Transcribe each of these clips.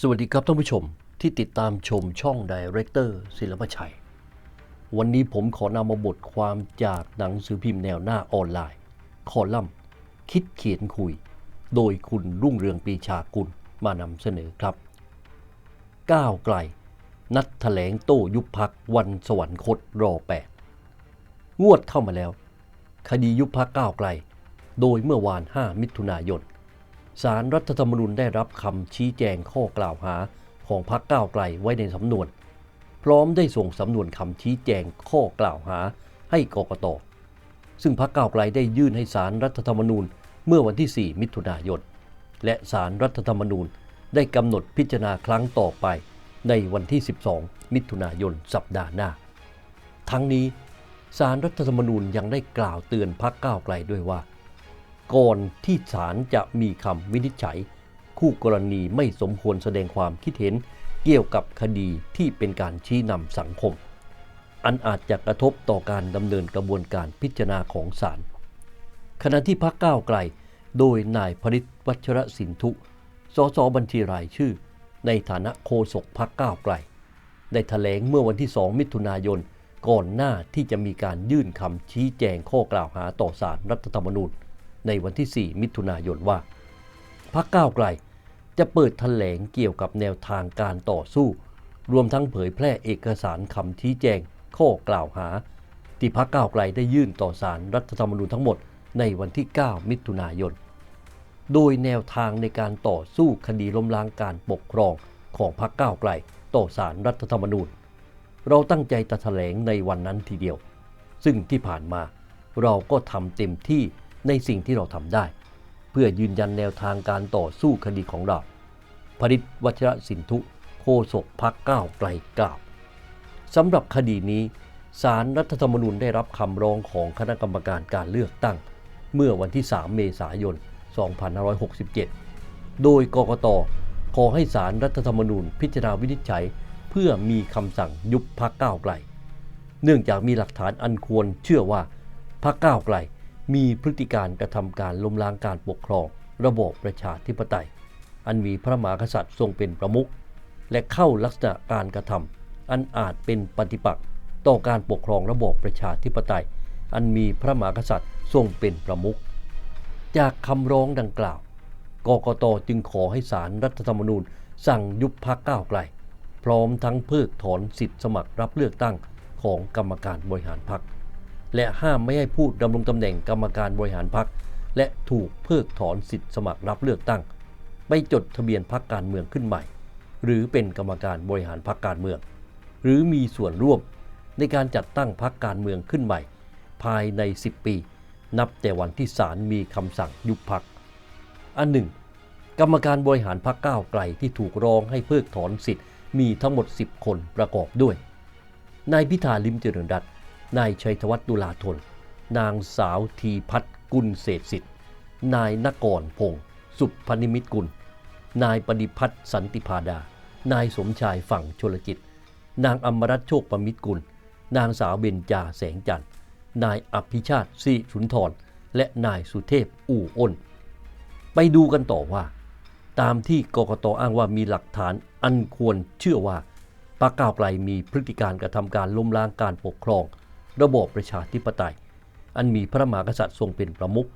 สวัสดีครับท่านผู้ชมที่ติดตามชมช่องดีเรคเตอร์ศิลปชัย วันนี้ผมขอนำมาบทความจากหนังสือพิมพ์แนวหน้าออนไลน์ คอลัมน์ คิดเขียนคุย โดยคุณรุ่งเรืองปีชากุลมานำเสนอครับ ก้าวไกล นัดแถลงโต้ยุบพักวันสวรรคตรอแปดงวดเข้ามาแล้ว คดียุบพักก้าวไกล โดยเมื่อวาน 5 มิถุนายน สารรัฐธรรมนูญได้รับคำชี้แจงข้อกล่าวหาของพรรคก้าวไกลไว้ในสำนวน พร้อมได้ส่งสำนวนคำชี้แจงข้อกล่าวหาให้กกต ซึ่งพรรคก้าวไกลได้ยื่นให้สารรัฐธรรมนูญเมื่อวันที่ 4 มิถุนายน และสารรัฐธรรมนูญได้กำหนดพิจารณาครั้งต่อไปในวันที่ 12 มิถุนายนสัปดาห์หน้า ทั้งนี้สารรัฐธรรมนูญยังได้กล่าวเตือนพรรคก้าวไกลด้วยว่า ก่อนที่ศาลจะมีคำวินิจฉัย คู่กรณีไม่สมควรแสดงความคิดเห็นเกี่ยวกับคดีที่เป็นการชี้นำสังคม อันอาจจะกระทบต่อการดำเนินกระบวนการพิจารณาของศาลขณะที่พักก้าวไกล โดยนายพริตวัชรสินธุสสบัญชีรายชื่อ ในฐานะโฆษกพักก้าวไกล ได้แถลงเมื่อวันที่ 2 มิถุนายน ก่อนหน้าที่จะมีการยื่นคำชี้แจงข้อกล่าวหาต่อศาลรรัฐธรรมนูญ ในวันที่ 4 มิถุนายนว่าพรรคก้าวไกลจะเปิดแถลงเกี่ยวกับแนวทางการต่อสู้ รวมทั้งเผยแพร่เอกสารคำชี้แจงข้อกล่าวหา ที่พรรคก้าวไกลได้ยื่นต่อศารรัฐธรรมนูญทั้งหมดในวันที่ 9 มิถุนายน โดยแนวทางในการต่อสู้คดีล้มล้างการปกครองของพรรคก้าวไกล ต่อศารรัฐธรรมนูญ เราตั้งใจจะแถลงในวันนั้นทีเดียว ซึ่งที่ผ่านมาเราก็ทำเต็มที่ ในสิ่งที่เราทำได้ เพื่อยืนยันแนวทางการต่อสู้คดีของเราผริตวัชรสินธุโฆษกพักก้าวไกลกล่าวสำหรับคดีนี้สารรัฐธรรมนูญได้รับคำร้องของคณะกรรมการการเลือกตั้ง เมื่อวันที่ 3 เมษายน 2567 โดยกกตขอให้สารรัฐธรรมนูญพิจารณาวินิจฉัย เพื่อมีคำสั่งยุบพักก้าวไกล เนื่องจากมีหลักฐานอันควรเชื่อว่าพักก้าวไกล มีพฤติการกระทำการล้มล้างการปกครอง ระบอบประชาธิปไตย อันมีพระมหากษัตริย์ทรงเป็นประมุขและเข้าลักษณะการกระทำอันอาจเป็นปฏิปักษ์ต่อการปกครองระบอบประชาธิปไตย อันมีพระมหากษัตริย์ทรงเป็นประมุขจากคำร้องดังกล่าวกกตจึงขอให้ศารรัฐธรรมนูญ สั่งยุบพักก้าวไกล พร้อมทั้งเพิกถอนสิทธิสมัครรับเลือกตั้งของกรรมการบริหารพรรค และห้ามไม่ให้ผู้ดำรงตำแหน่งกรรมการบริหารพรรคและถูกเพิกถอนสิทธิสมัครรับเลือกตั้ง ไปจดทะเบียนพรรคการเมืองขึ้นใหม่ หรือเป็นกรรมการบริหารพรรคการเมือง หรือมีส่วนร่วมในการจัดตั้งพรรคการเมืองขึ้นใหม่ ภายใน 10 ปี นับแต่วันที่ศาลมีคำสั่งยุบพรรคอันหนึ่งกรรมการบริหารพรรคก้าวไกลที่ถูกร้องให้เพิกถอนสิทธิ์มีทั้งหมด 10 คนประกอบด้วยนายพิธาลิมเจริญรัตน์ นายชัยธวัฒน์ตุลาธน นางสาวทีพัฒน์กุลเศษสิทธิ์ นายนกรพงศ์สุพนิมิตกุล นายปฏิพัฒน์สันติพาดา นายสมชายฝั่งชลจิต นางอมรัตโชคประมิตรกุล นางสาวเบญจาแสงจันทร์ นายอภิชาติสิสุนทร และนายสุเทพอู่อ้น ไปดูกันต่อว่า ตามที่กกตอ้างว่ามีหลักฐานอันควรเชื่อว่าพรรคก้าวไกลมีพฤติการกระทำการล้มล้างการปกครอง ระบอบประชาธิปไตย อันมีพระมหากษัตริย์ทรงเป็นประมุข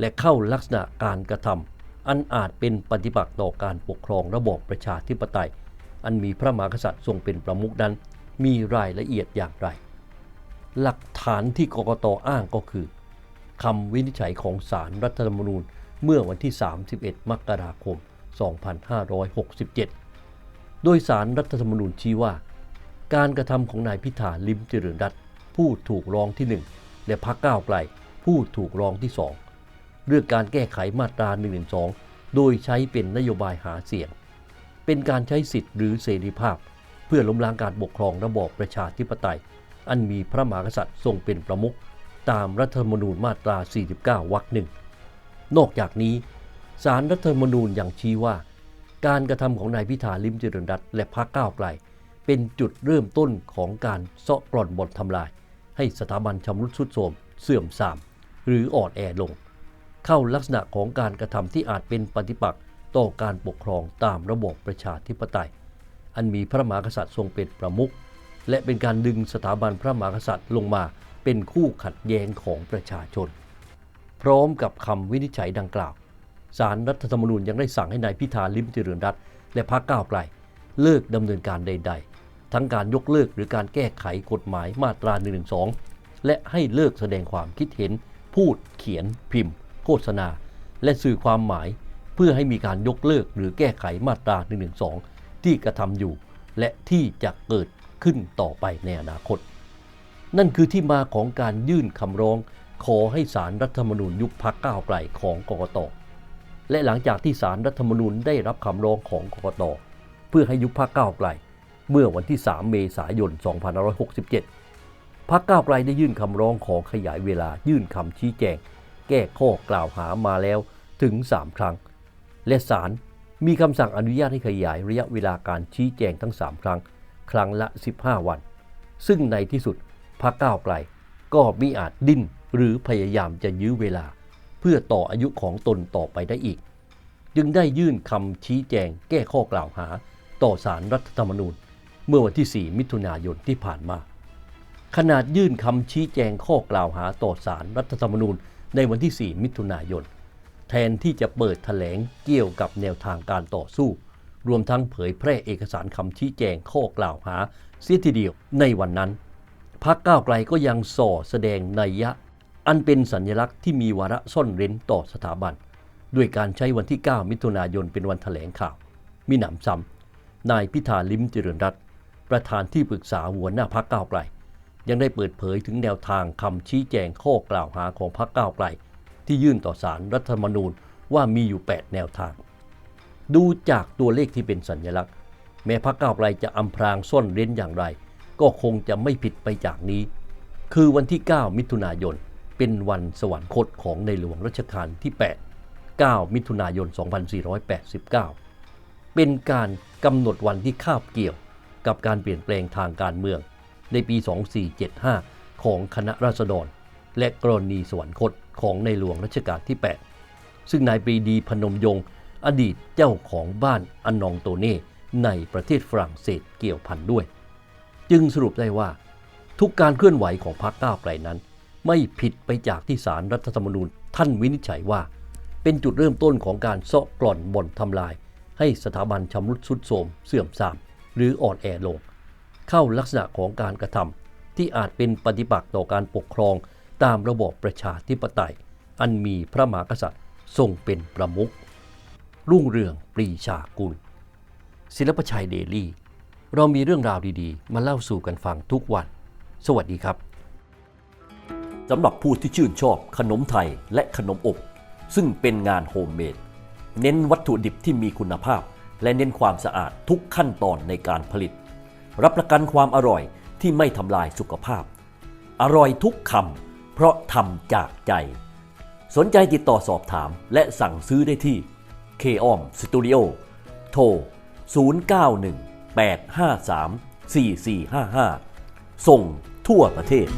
และเข้าลักษณะการกระทำอันอาจเป็นปฏิปักษ์ต่อการปกครองระบอบประชาธิปไตย อันมีพระมหากษัตริย์ทรงเป็นประมุขนั้น มีรายละเอียดอย่างไร หลักฐานที่กกตอ้างก็คือคำวินิจฉัยของศาลรรัฐธรรมนูญเมื่อวันที่ 31 มกราคม 2567 โดยสารรัฐธรรมนูญชี้ว่า การกระทำของนายพิธาลิมเจริญรัต ผู้ถูกร้องที่ 1 และพรรคก้าวไกล ผู้ถูกร้องที่ 2 เรื่องการแก้ไขมาตรา1นึโดยใช้เป็นนโยบายหาเสียง เป็นการใช้สิทธิ์หรือเสรีภาพ เพื่อล้มล้างการปกครองระบอบประชาธิปไตย อันมีพระมหากษัตริย์ทรงเป็นประมุขตามรัฐธรรมนูญมาตรา 49 วรรคหนึ่งนอกจากนี้สารรัฐธรรมนูญยังชี้ว่า การกระทำของนายพิธาลิมเจริญรัตและพรรคก้าวไกล เป็นจุดเริ่มต้นของการเซาะกร่อนบ่อนทำลาย ให้สถาบันชำรุดทรุดโทรมเสื่อมทราม หรืออ่อนแอลง เข้าลักษณะของการกระทำที่อาจเป็นปฏิปักษ์ต่อการปกครองตามระบบประชาธิปไตย อันมีพระมหากษัตริย์ทรงเป็นประมุขและเป็นการดึงสถาบันพระมหากษัตริย์ลงมาเป็นคู่ขัดแย้งของประชาชน พร้อมกับคำวินิจฉัยดังกล่าวสารรัฐธรรมนูญยังได้สั่งให้นายพิธาลิมเจริญรัตและพรรคก้าวไกล เลิกดำเนินการใด ๆ ทั้งการยกเลิกหรือการแก้ไขกฎหมายมาตรา 112 และให้เลิกแสดงความคิดเห็น พูดเขียน พิมพ์ โฆษณา และสื่อความหมาย เพื่อให้มีการยกเลิกหรือแก้ไขมาตรา 112 ที่กระทำอยู่ และที่จะเกิดขึ้นต่อไปในอนาคต นั่นคือที่มาของการยื่นคำร้อง ขอให้สารรัฐธรรมนูญยุบพักก้าวไกลของกกตและหลังจากที่สารรัฐธรรมนูญได้รับคำร้องของกกตเพื่อให้ยุบพักก้าวไกล เมื่อวันที่ 3 เมษายน 2567 พักก้าวไกลได้ยื่นคำร้องขอขยายเวลายื่นคำชี้แจง แก้ข้อกล่าวหามาแล้วถึง 3 ครั้ง และศาลมีคำสั่งอนุญาตให้ขยายระยะเวลาการชี้แจงทั้ง 3 ครั้ง ครั้งละ 15 วัน ซึ่งในที่สุดพักก้าวไกลก็มิอาจดิ้นหรือพยายามจะยื้อเวลา เพื่อต่ออายุของตนต่อไปได้อีก จึงได้ยื่นคำชี้แจงแก้ข้อกล่าวหา ต่อสารรัฐธรรมนูญ เมื่อวันที่ 4 มิถุนายนที่ผ่านมา ขนาดยื่นคำชี้แจงข้อกล่าวหาต่อสารรัฐธรรมนูญในวันที่ 4 มิถุนายน แทนที่จะเปิดแถลงเกี่ยวกับแนวทางการต่อสู้ รวมทั้งเผยแพร่เอกสารคำชี้แจงข้อกล่าวหาเสียทีเดียวในวันนั้นพักก้าวไกลก็ยังส่อแสดงนัยยะ อันเป็นสัญลักษณ์ที่มีวาระซ่อนเร้นต่อสถาบัน ด้วยการใช้วันที่ 9 มิถุนายนเป็นวันแถลงข่าว มีหนำซ้ำนายพิธาลิมเจริญรัตน์ ประธานที่ปรึกษาหัวหน้าพักก้าวไกล ยังได้เปิดเผยถึงแนวทางคำชี้แจงข้อกล่าวหาของพักก้าวไกล ที่ยื่นต่อสารรัฐธรรมนูญว่ามีอยู่ 8 แนวทาง ดูจากตัวเลขที่เป็นสัญลักษณ์ แม้พักก้าวไกลจะอำพรางซ่อนเร้นอย่างไร ก็คงจะไม่ผิดไปจากนี้ คือวันที่ 9 มิถุนายน เป็นวันสวรรคตของในหลวงรัชกาลที่ 8 9 มิถุนายน 2489 เป็นการกำหนดวันที่คาบเกี่ยว กับการเปลี่ยนแปลงทางการเมือง ในปี 2475 ของคณะราษฎร และกรณีสวรรคตของในหลวงรัชกาลที่ 8 ซึ่งนายปรีดีพนมยงค์อดีตเจ้าของบ้านอันนองโตเน่ในประเทศฝรั่งเศสเกี่ยวพันด้วย จึงสรุปได้ว่า ทุกการเคลื่อนไหวของพรรคก้าวไกลนั้น ไม่ผิดไปจากที่สารรัฐธรรมนูญท่านวินิจฉัยว่า เป็นจุดเริ่มต้นของการเซาะกร่อนบ่อนทำลาย ให้สถาบันชำรุดทรุดโทรมเสื่อมทราม หรืออ่อนแอลง เข้าลักษณะของการกระทำที่อาจเป็นปฏิปักษ์ต่อการปกครองตามระบอบประชาธิปไตย อันมีพระมหากษัตริย์ทรงเป็นประมุขรุ่งเรืองปรีชากุล ศิลปชัยเดลี่ เรามีเรื่องราวดีๆ มาเล่าสู่กันฟังทุกวัน สวัสดีครับสำหรับผู้ที่ชื่นชอบขนมไทยและขนมอบ ซึ่งเป็นงานโฮมเมดเน้นวัตถุดิบที่มีคุณภาพ และเน้นความสะอาดทุกขั้นตอนในการผลิต รับประกันความอร่อยที่ไม่ทำลายสุขภาพ อร่อยทุกคำเพราะทำจากใจ สนใจติดต่อสอบถามและสั่งซื้อได้ที่ k o m Studio โทร 091 853 4455 ส่งทั่วประเทศ